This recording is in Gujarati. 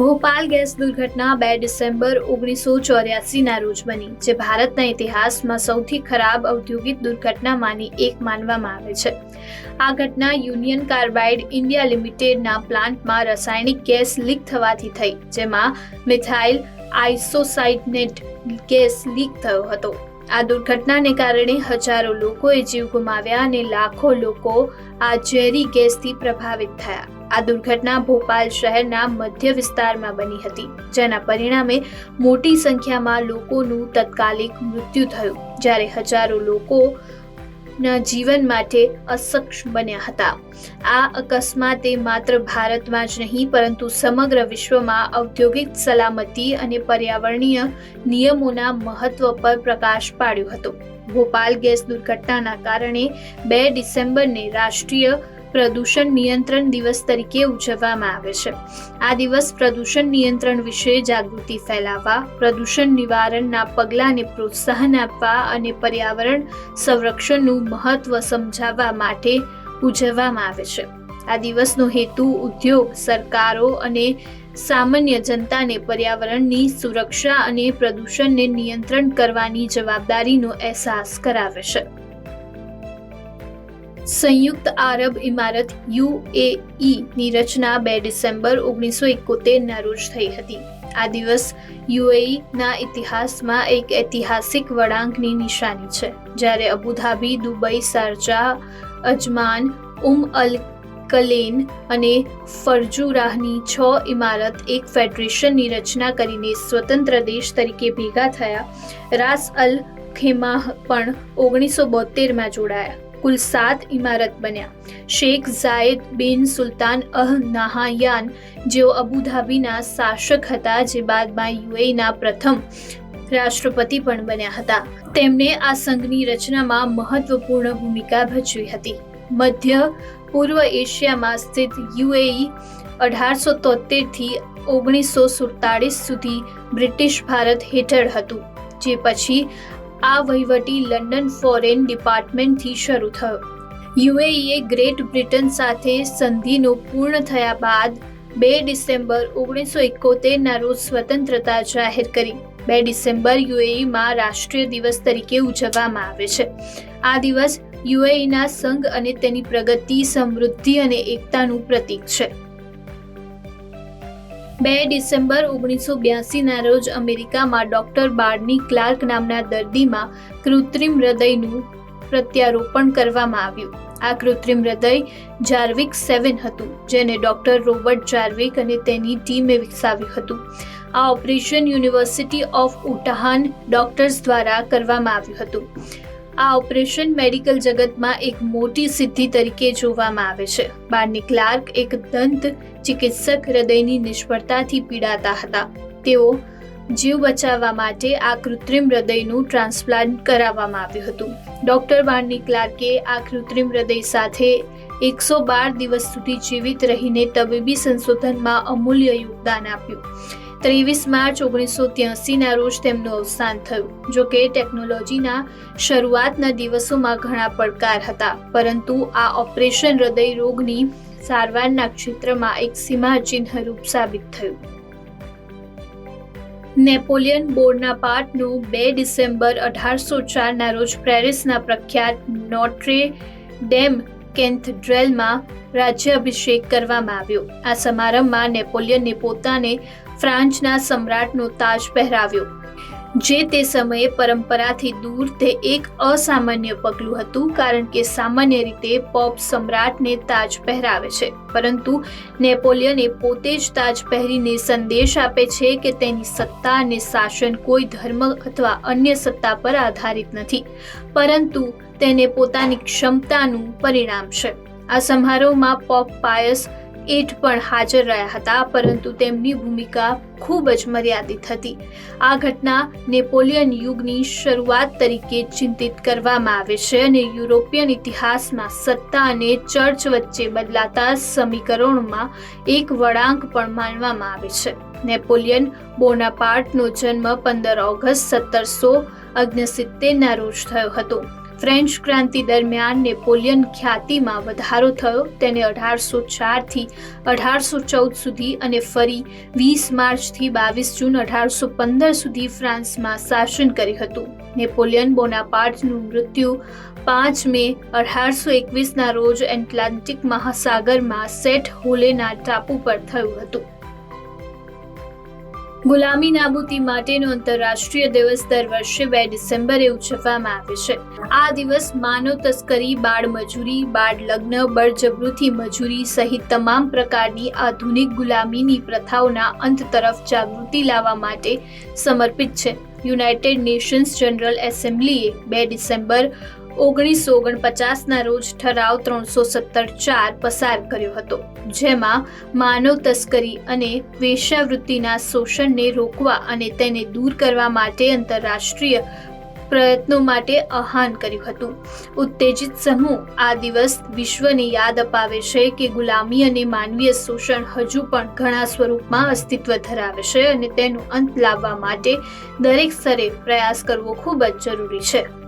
ભોપાલ ગેસ દુર્ઘટના બે ડિસેમ્બર ઓગણીસો ચોર્યાસીના રોજ બની, જે ભારતના ઇતિહાસમાં સૌથી ખરાબ ઔદ્યોગિક દુર્ઘટનામાંની એક માનવામાં આવે છે. આ ઘટના યુનિયન કાર્બાઇડ ઇન્ડિયા લિમિટેડના પ્લાન્ટમાં રાસાયણિક ગેસ લીક થવાથી થઈ, જેમાં મિથાઇલ આઇસોસાઇનેટ ગેસ લીક થયો હતો. આ દુર્ઘટનાને કારણે હજારો લોકોએ જીવ ગુમાવ્યા અને લાખો લોકો આ ઝેરી ગેસથી પ્રભાવિત થયા. આ દુર્ઘટના ભોપાલ શહેરના મધ્ય વિસ્તારમાં બની હતી, જેના પરિણામે મોટી સંખ્યામાં લોકોનું તત્કાલિક મૃત્યુ થયું, જ્યારે હજારો લોકોના જીવન માટે અસક્ષમ બન્યા હતા. આ અકસ્માતે માત્ર ભારતમાં જ નહીં, પરંતુ સમગ્ર વિશ્વમાં ઔદ્યોગિક સલામતી અને પર્યાવરણીય નિયમોના મહત્વ પર પ્રકાશ પાડ્યો હતો. ભોપાલ ગેસ દુર્ઘટનાના કારણે બે ડિસેમ્બરને રાષ્ટ્રીય પ્રદૂષણ નિયંત્રણ દિવસ તરીકે ઉજવવામાં આવે છે. આ દિવસ પ્રદૂષણ નિયંત્રણ વિશે જાગૃતિ ફેલાવવા, પ્રદૂષણ નિવારણના પગલાંને પ્રોત્સાહન આપવા અને પર્યાવરણ સંરક્ષણનું મહત્વ સમજાવવા માટે ઉજવવામાં આવે છે. આ દિવસનો હેતુ ઉદ્યોગ, સરકારો અને સામાન્ય જનતાને પર્યાવરણની સુરક્ષા અને પ્રદૂષણને નિયંત્રણ કરવાની જવાબદારીનો અહેસાસ કરાવે છે. સંયુક્ત આરબ ઇમારત યુએઈ ની રચના બે ડિસેમ્બર ઓગણીસો એકોતેરના રોજ થઈ હતી. આ દિવસ યુએઈ ના ઇતિહાસમાં એક ઐતિહાસિક વળાંકની નિશાની છે, જ્યારે Abu Dhabi, Dubai, Sharjah, Ajman, Umm Al Quwain અને ફરજુરાહની છ ઇમારત એક ફેડરેશનની રચના કરીને સ્વતંત્ર દેશ તરીકે ભેગા થયા. રાસ અલ ખેમાહ પણ ઓગણીસો બોતેરમાં જોડાયા. કુલ સાત ઇમારત બન્યા. શેખ ઝાયદ બિન સુલતાન અહ નહાયાન, જેઓ અબુધાબીના શાસક હતા, જે બાદમાં યુએઈના પ્રથમ રાષ્ટ્રપતિ પણ બન્યા હતા. તેમણે આ સંઘની રચનામાં મહત્વપૂર્ણ ભૂમિકા ભજવી હતી. મધ્ય પૂર્વ એશિયામાં સ્થિત યુએઈ અઢારસો તોતેરથી ઓગણીસો સુડતાળીસ સુધી બ્રિટિશ ભારત હેઠળ હતું, જે પછી આ વહીવટી લંડન ફોરેન ડિપાર્ટમેન્ટથી શરૂ થયો. યુએઈએ ગ્રેટ બ્રિટન સાથે સંધિનો પૂર્ણ થયા બાદ બે ડિસેમ્બર ઓગણીસો એકોતેરના રોજ સ્વતંત્રતા જાહેર કરી. બે ડિસેમ્બર યુએઈમાં રાષ્ટ્રીય દિવસ તરીકે ઉજવવામાં આવે છે. આ દિવસ યુએઈના સંઘ અને તેની પ્રગતિ, સમૃદ્ધિ અને એકતાનું પ્રતીક છે. બે ડિસેમ્બર ઓગણીસો બ્યાસીના રોજ અમેરિકામાં ડોક્ટર બાર્ની ક્લાર્ક નામના દર્દીમાં કૃત્રિમ હૃદયનું પ્રત્યારોપણ કરવામાં આવ્યું. આ કૃત્રિમ હૃદય જાર્વિક સેવન હતું, જેને ડોક્ટર રોબર્ટ જાર્વિક અને તેની ટીમે વિકસાવ્યું હતું. આ ઓપરેશન યુનિવર્સિટી ઓફ ઉટાહાન ડોક્ટર્સ દ્વારા કરવામાં આવ્યું હતું. આ ઓપરેશન મેડિકલ જગતમાં એક મોટી સિદ્ધિ તરીકે જોવામાં આવે છે. બાર્ની ક્લાર્ક એક દંત ચિકિત્સક હૃદયની નિષ્ફળતાથી પીડાતા હતા. તેઓ જીવ બચાવવા માટે આ કૃત્રિમ હૃદયનું ટ્રાન્સપ્લાન્ટ કરાવવામાં આવ્યું હતું. ડૉક્ટર બાર્ની ક્લાર્કે આ કૃત્રિમ હૃદય સાથે એકસો બાર દિવસ સુધી જીવિત રહીને તબીબી સંશોધનમાં અમૂલ્ય યોગદાન આપ્યું. ત્રેવીસ માર્ચ ઓગણીસો ત્યાસીના રોજ તેમનું અવસાન થયું. જો કે ટેકનોલોજીના શરૂઆતના દિવસોમાં ઘણા પડકાર હતા, પરંતુ આ ઓપરેશન હૃદય રોગની સારવારના ક્ષેત્રમાં એક સીમાચિહ્નરૂપ સાબિત થયું. નેપોલિયન બોર્ડના પાઠનું બે ડિસેમ્બર અઢારસો ચારના રોજ પેરિસના પ્રખ્યાત નોટ્રે ડેમ કેન્થડ્રેલમાં રાજ્યાભિષેક કરવામાં આવ્યો. આ સમારંભમાં નેપોલિયનને પોતાને ફ્રાન્સના સમ્રાટનો તાજ પહેરાવ્યો, જે તે સમયે પરંપરાથી દૂર તે એક અસામાન્ય પગલું હતું, કારણ કે સામાન્ય રીતે પોપ સમ્રાટને તાજ પહેરાવે છે. પરંતુ નેપોલિયને પોતે જ તાજ પહેરીને સંદેશ આપે છે કે તેની સત્તા અને શાસન કોઈ ધર્મ અથવા અન્ય સત્તા પર આધારિત નથી. પરંતુ તેને પોતાની ક્ષમતાનું પરિણામ છે. આ સમારોહમાં પોપ પાયસ એટ પણ હાજર રહ્યા હતા, પરંતુ તેમની ભૂમિકા ખૂબ જ મર્યાદિત હતી. આ ઘટના નેપોલિયન યુગની શરૂઆત તરીકે ચિંતિત કરવામાં આવે છે અને યુરોપિયન ઇતિહાસમાં સત્તા અને ચર્ચ વચ્ચે બદલાતા સમીકરણોમાં એક વળાંક પણ માનવામાં આવે છે. નેપોલિયન બોનાપાર્ટનો જન્મ પંદર ઓગસ્ટ સત્તરસો ઓગણસિત્તેરના રોજ થયો હતો. ફ્રેન્ચ ક્રાંતિ દરમિયાન નેપોલિયન ખ્યાતિમાં વધારો થયો. તેને અઢારસો ચારથી અઢારસો ચૌદ સુધી અને ફરી વીસ માર્ચથી બાવીસ જૂન અઢારસો પંદર સુધી ફ્રાન્સમાં શાસન કર્યું હતું. નેપોલિયન બોનાપાર્ટનું મૃત્યુ પાંચ મે અઢારસો એકવીસના રોજ એટલાન્ટિક મહાસાગરમાં સેટ હોલેના ટાપુ પર થયું હતું. ગુલામી નાબૂદી માટેનો આંતરરાષ્ટ્રીય દિવસ દર વર્ષે બે ડિસેમ્બરે ઉજવવામાં આવે છે. આ દિવસ માનવ તસ્કરી, બાળ મજૂરી, બાળ લગ્ન, બળજબરીથી મજૂરી સહિત તમામ પ્રકારની આધુનિક ગુલામીની પ્રથાઓના અંત તરફ જાગૃતિ લાવવા માટે સમર્પિત છે. યુનાઇટેડ નેશન્સ જનરલ એસેમ્બલીએ બે ડિસેમ્બર ઓગણીસો ઓગણપચાસના રોજ ઠરાવ ત્રણસો સત્તર ચાર પસાર કર્યો હતો, જેમાં માનવ તસ્કરી અને વેશ્યાવૃત્તિના શોષણને રોકવા અને તેને દૂર કરવા માટે આંતરરાષ્ટ્રીય પ્રયત્નો માટે આહ્વાન કર્યું હતું. ઉત્તેજિત સમૂહ આ દિવસ વિશ્વને યાદ અપાવે છે કે ગુલામી અને માનવીય શોષણ હજુ પણ ઘણા સ્વરૂપમાં અસ્તિત્વ ધરાવે છે અને તેનો અંત લાવવા માટે દરેક સ્તરે પ્રયાસ કરવો ખૂબ જ જરૂરી છે.